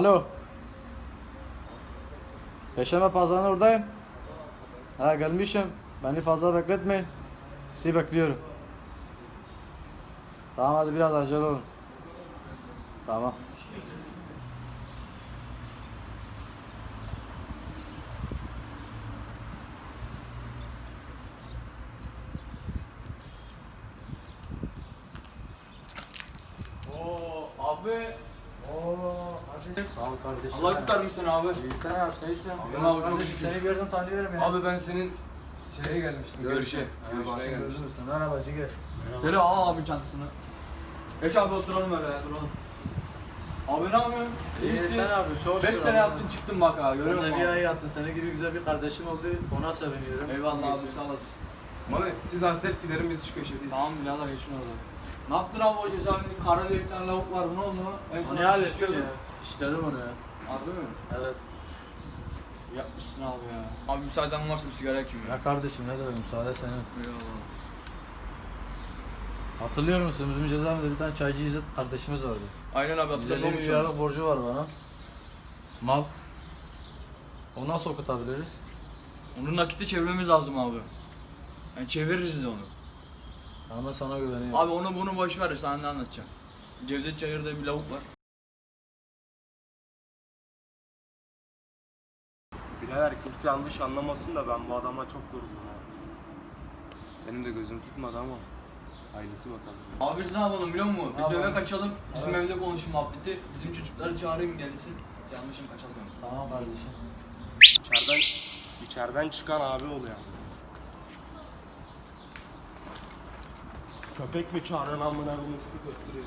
Alo. Peşeme pazarın oradayım. Ha gelmişim. Beni fazla bekletmeyin. Sizi bekliyorum. Tamam hadi biraz acele olun. Tamam. Oo abi. Oo, hadi. Sağ ol kardeşim. Allah kurtarmış seni abi. İyi sen yap, sen iyisin. Abi, abi, çok şükür. Seni gördüm tanıyorum ya. Abi ben senin şeye gelmiştim. Görüşe. Sen gelmiştim. Merhaba Ciger. Söyle al abi çantasını. Geç abi oturalım öyle ya duralım. Abi ne yapıyorsun? İyi İyisin. sen abi, çok 5 şükür sene Allah'a. yattın çıktın bak ha görüyor Sen de bir abi? ay yattın. Senin gibi güzel bir kardeşin oldu. Ona seviniyorum. Eyvallah abi sağ olasın. Mami siz hasret giderim biz şu köşedeyiz. Tamam birader geçin orada. Ne yaptın abi o cezaevinde? Kara tane lavuk var. Ne oldu? En son Onu hallettin ya. İşledim onu ya. Harbi mi? Evet. Yapmışsın abi ya. Abi müsaaden varsa bir sigara yakayım ya. Ya kardeşim ne demek müsaade senin. Eyvallah. Hatırlıyor musun bizim cezaevinde bir tane çaycı İzzet kardeşimiz vardı. Aynen abi 150 hatırladım şu milyarlık borcu var bana. Mal. Onu nasıl okutabiliriz? Onu nakite çevirmemiz lazım abi. Yani çeviririz de onu. Ama sana güveniyorum. Abi onu bunu boş ver sana ne anlatacağım. Cevdet Çayır'da bir lavuk var. Birader kimse yanlış anlamasın da ben bu adama çok yoruldum ha. Benim de gözüm tutmadı ama hayırlısı bakalım. Abi biz ne yapalım biliyor musun? Biz Ne eve kaçalım. Bizim Evet. evde konuşun muhabbeti. Bizim çocukları çağırayım gelsin. Biz yanlışım kaçalım. yani. Tamam kardeşim. İçeriden, içeriden çıkan abi oluyor. Köpek mi çağıran amına bir ıslık öttürüyor.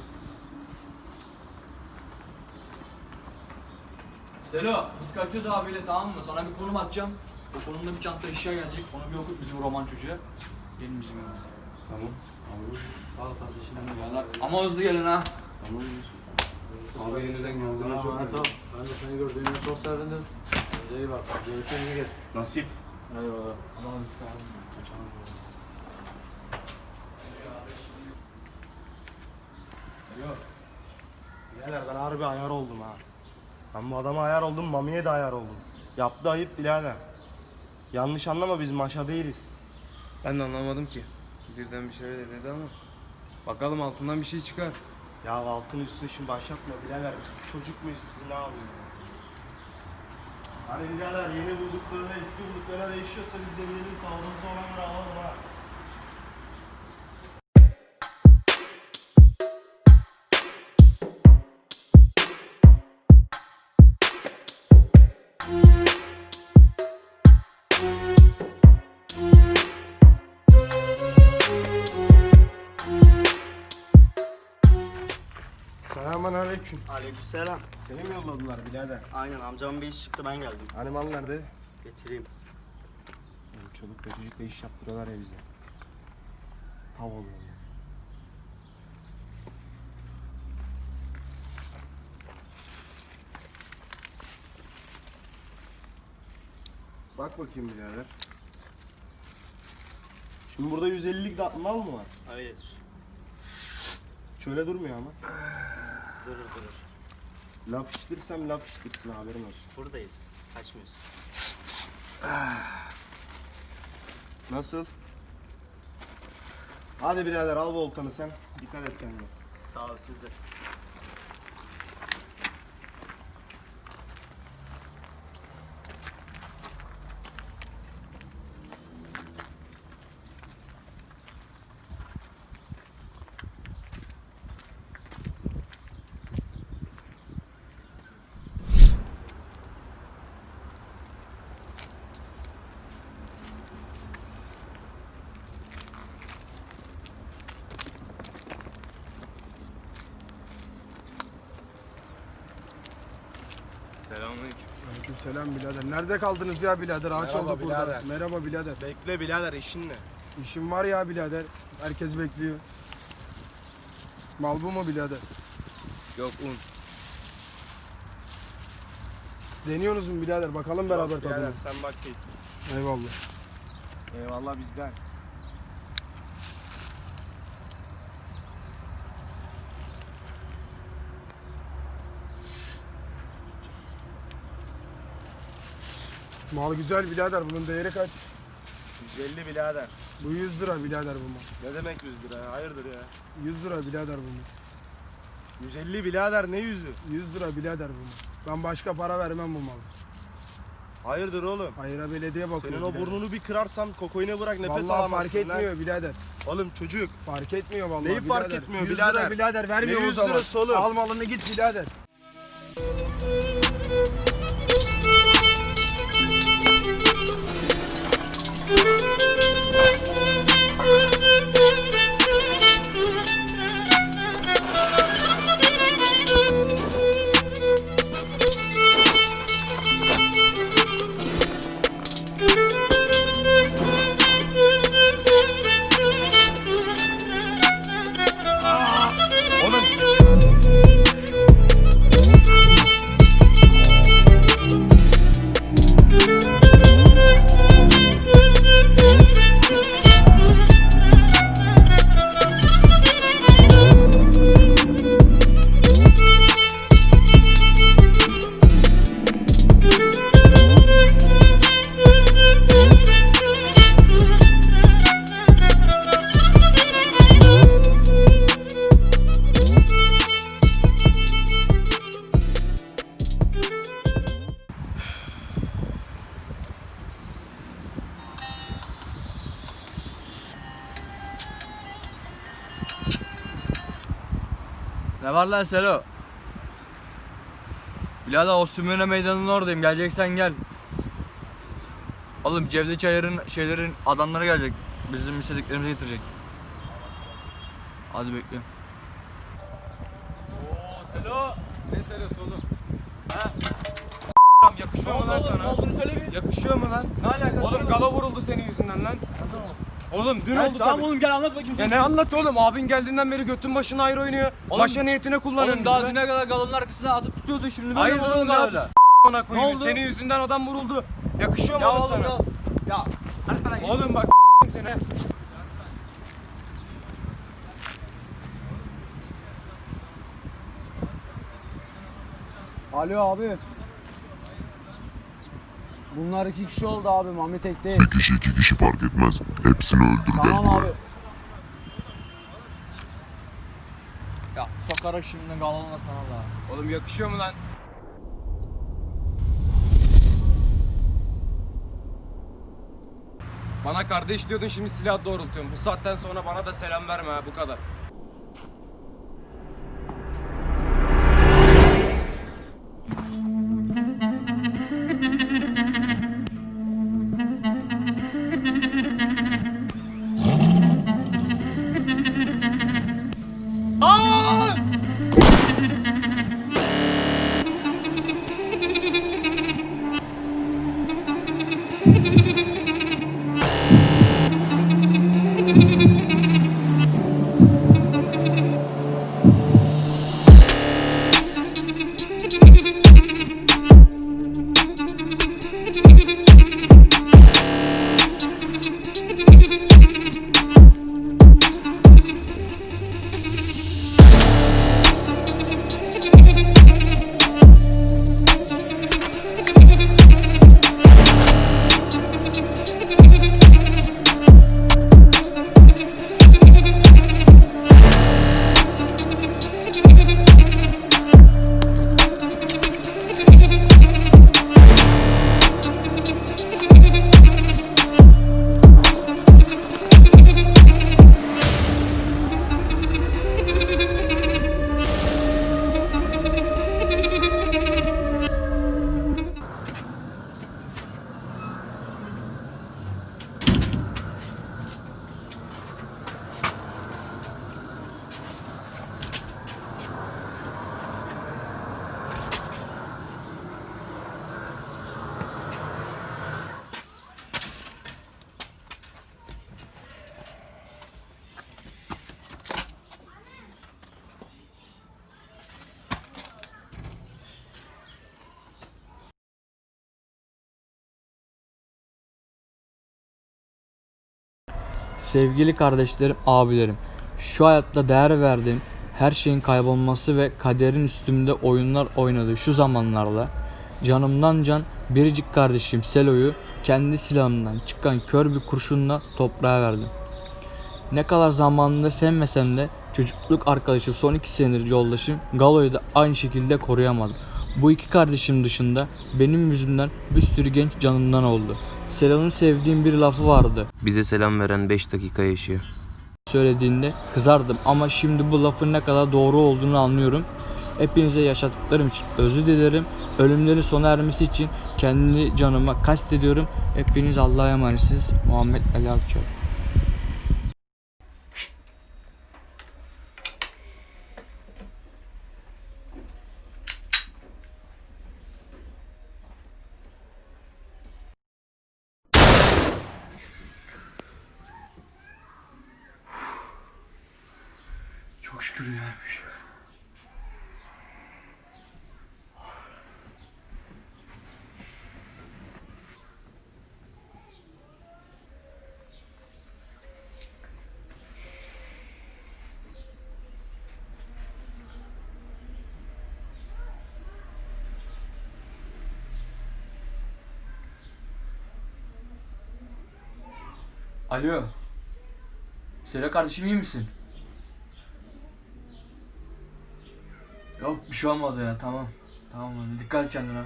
Selo biz kaçıyoruz abiyle tamam mı? Sana bir konum atacağım. O konumda bir çanta eşya gelecek. Onu bir okut bizim roman çocuğa. Gelin bizim yanımıza. Tamam. Olur. Al kardeşim. Birader, Ama hızlı gelin ha. Tamam. Abi yeniden gördüğüne çok tamam. Ben de seni gördüğüme çok sevindim. Kendinize iyi bak. Görüşürüz Ciger. Nasip. Eyvallah. Birader ben harbi ayar oldum ha. Ben bu adama ayar oldum, Mami'ye de ayar oldum. Yaptı ayıp birader. Yanlış anlama biz maşa değiliz. Ben de anlamadım ki. Birden bir şey öyle dedi ama. Bakalım altından bir şey çıkar. Ya altın üstü şimdi başlatma birader. Biz çocuk muyuz biz ne yapıyoruz? Hani birader yeni bulduklarına eski bulduklarına değişiyorsa biz de bilelim tavrımızı ona göre alalım ha. Selamun aleyküm. Aleykümselam. Seni mi yolladılar birader? Aynen amcamın bir iş çıktı ben geldim. Hani mal nerede? Getireyim. Oğlum çolukla çocukla iş yaptırıyorlar ya bize. Tav oluyor. ya. Bak bakayım birader. Şimdi burada 150'lik da- mal mı var? Öyledir. Şöyle durmuyor ama. Durur durur. Laf iştirsem laf iştirsin haberin olsun. Buradayız. Kaçmıyoruz. Nasıl? Hadi birader al volkanı sen. Dikkat et kendine. Sağ ol siz de. Selamünaleyküm. Selam birader. Nerede kaldınız ya birader? Ağaç Merhaba olduk burada. birader. Merhaba birader. Bekle birader işin ne? İşim var ya birader. Herkes bekliyor. Mal bu mu birader? Yok un. Deniyorsunuz mu birader? Bakalım beraber Birader tadına. sen bak keyif. Eyvallah. Eyvallah bizden. Mal güzel birader. Bunun değeri kaç? 150 birader. Bu 100 lira birader bu mal. Ne demek 100 lira ya? Hayırdır ya? 100 lira birader bu mal. 150 birader ne yüzü? 100 lira birader bu mal. Ben başka para vermem bu malı. Hayırdır oğlum? Hayıra belediye bakıyor. Senin o birader. burnunu bir kırarsam kokoyine bırak nefes Vallahi alamazsın fark lan. etmiyor birader. Oğlum çocuk. Fark etmiyor vallahi Neyi fark birader. etmiyor 100 birader? lira birader vermiyor Ne o 100 zaman. lirası oğlum? Al malını git birader. Ne var lan Selo? Birader o Sümüne meydanının oradayım. Geleceksen gel. Oğlum Cevdet Çayır'ın şeylerin adamları gelecek. Bizim istediklerimizi getirecek. Hadi bekliyorum. Ne söylüyorsun oğlum? Ha? Yakışıyor mu lan sana? Yakışıyor mu lan? Ne alakası Oğlum gala vuruldu senin yüzünden lan. Oğlum dün oldu tamam tabii. oğlum gel anlat bakayım. Ya ne anlat oğlum? Abin geldiğinden beri götün başına ayrı oynuyor. Oğlum- Başa niyetine kullanıyorsun Oğlum daha bizi. düne kadar galonun arkasına atıp tutuyordu şimdi böyle Hayır mi oğlum, ne böyle? Ona koyayım. Oldu? Senin yüzünden adam vuruldu. Yakışıyor mu Ya oğlum oğlum sana? ya. Ya. Git. Oğlum bak seni. Alo abi. Bunlar iki kişi oldu abi. Mami tek değil. Bir kişi iki kişi fark etmez. Hepsini öldür gel Tamam buraya. abi. Ya sokarım şimdi galonla sana da. Oğlum yakışıyor mu lan? Bana kardeş diyordun şimdi silah doğrultuyorsun. Bu saatten sonra bana da selam verme ha bu kadar. Sevgili kardeşlerim, abilerim. Şu hayatta değer verdiğim her şeyin kaybolması ve kaderin üstümde oyunlar oynadığı şu zamanlarda canımdan can biricik kardeşim Selo'yu kendi silahımdan çıkan kör bir kurşunla toprağa verdim. Ne kadar zamanında sevmesem de çocukluk arkadaşım son iki senedir yoldaşım Galo'yu da aynı şekilde koruyamadım. Bu iki kardeşim dışında benim yüzümden bir sürü genç canından oldu. Selo'nun sevdiğim bir lafı vardı. Bize selam veren 5 dakika yaşıyor. söylediğinde kızardım ama şimdi bu lafın ne kadar doğru olduğunu anlıyorum. Hepinize yaşadıklarım için özür dilerim. Ölümlerin sona ermesi için kendi canıma kastediyorum. Hepiniz Allah'a emanetsiniz. Muhammed Ali Akçay. Çok şükür rüyaymış. Alo. Söyle kardeşim iyi misin? Yok bir şey olmadı ya tamam. Tamam hadi dikkat et kendine.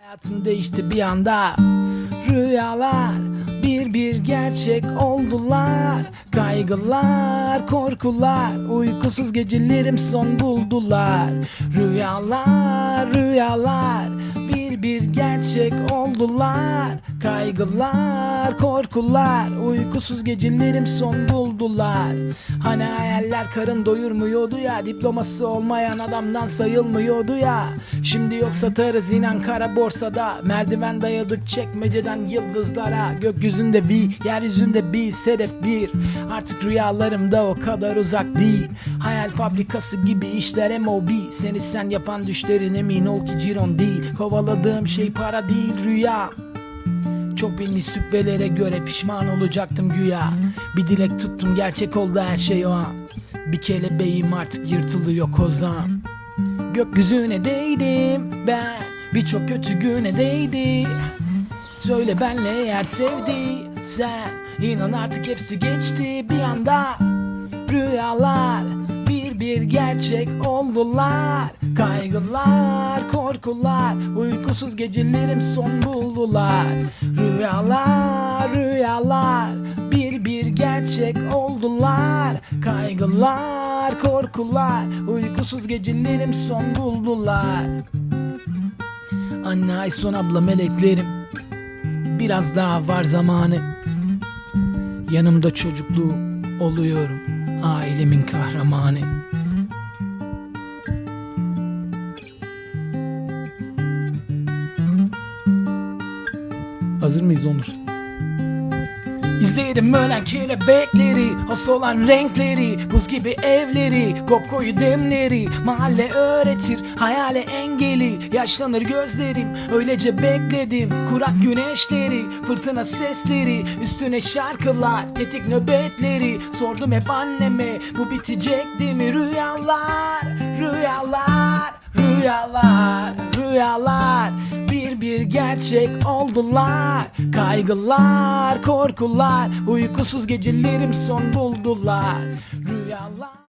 Hayatım değişti bir anda Rüyalar bir bir gerçek oldular Kaygılar, korkular Uykusuz gecelerim son buldular Rüyalar, rüyalar Bir gerçek oldular Kaygılar, korkular. Uykusuz gecelerim son buldular. Hani hayaller karın doyurmuyordu ya Diploması olmayan adamdan sayılmıyordu ya. Şimdi yok satarız inan kara borsada. Merdiven dayadık çekmeceden yıldızlara. Gökyüzünde bir, yeryüzünde bir Sedef bir. Artık rüyalarımda o kadar uzak değil. Hayal fabrikası gibi işler MOB Seni sen yapan düşlerin emin ol ki ciron değil. Kovaladığım şey para değil rüya çok bilmiş sübbelere göre pişman olacaktım güya. Bir dilek tuttum gerçek oldu her şey o an. Bir kelebeğim artık yırtılıyor kozan. Gökyüzüne değdim ben Birçok kötü güne değdi Söyle benle eğer sevdi sen İnan artık hepsi geçti bir anda. Rüyalar bir gerçek oldular. Kaygılar, korkular Uykusuz gecelerim son buldular. Rüyalar, rüyalar Bir bir gerçek oldular. Kaygılar, korkular Uykusuz gecelerim son buldular. Anne Ayson abla meleklerim. Biraz daha var zamanı. Yanımda çocukluğum oluyorum. Ailemin kahramanı Mıyız Onur? İzlerim ölen kelebekleri Has olan renkleri Buz gibi evleri Kopkoyu demleri. Mahalle öğretir Hayale engeli. Yaşlanır gözlerim Öylece bekledim. Kurak güneşleri Fırtına sesleri Üstüne şarkılar Tetik nöbetleri. Sordum hep anneme Bu bitecekti mi? Rüyalar Rüyalar Rüyalar Rüyalar bir gerçek oldular. Kaygılar, korkular Uykusuz gecelerim son buldular. Rüyalar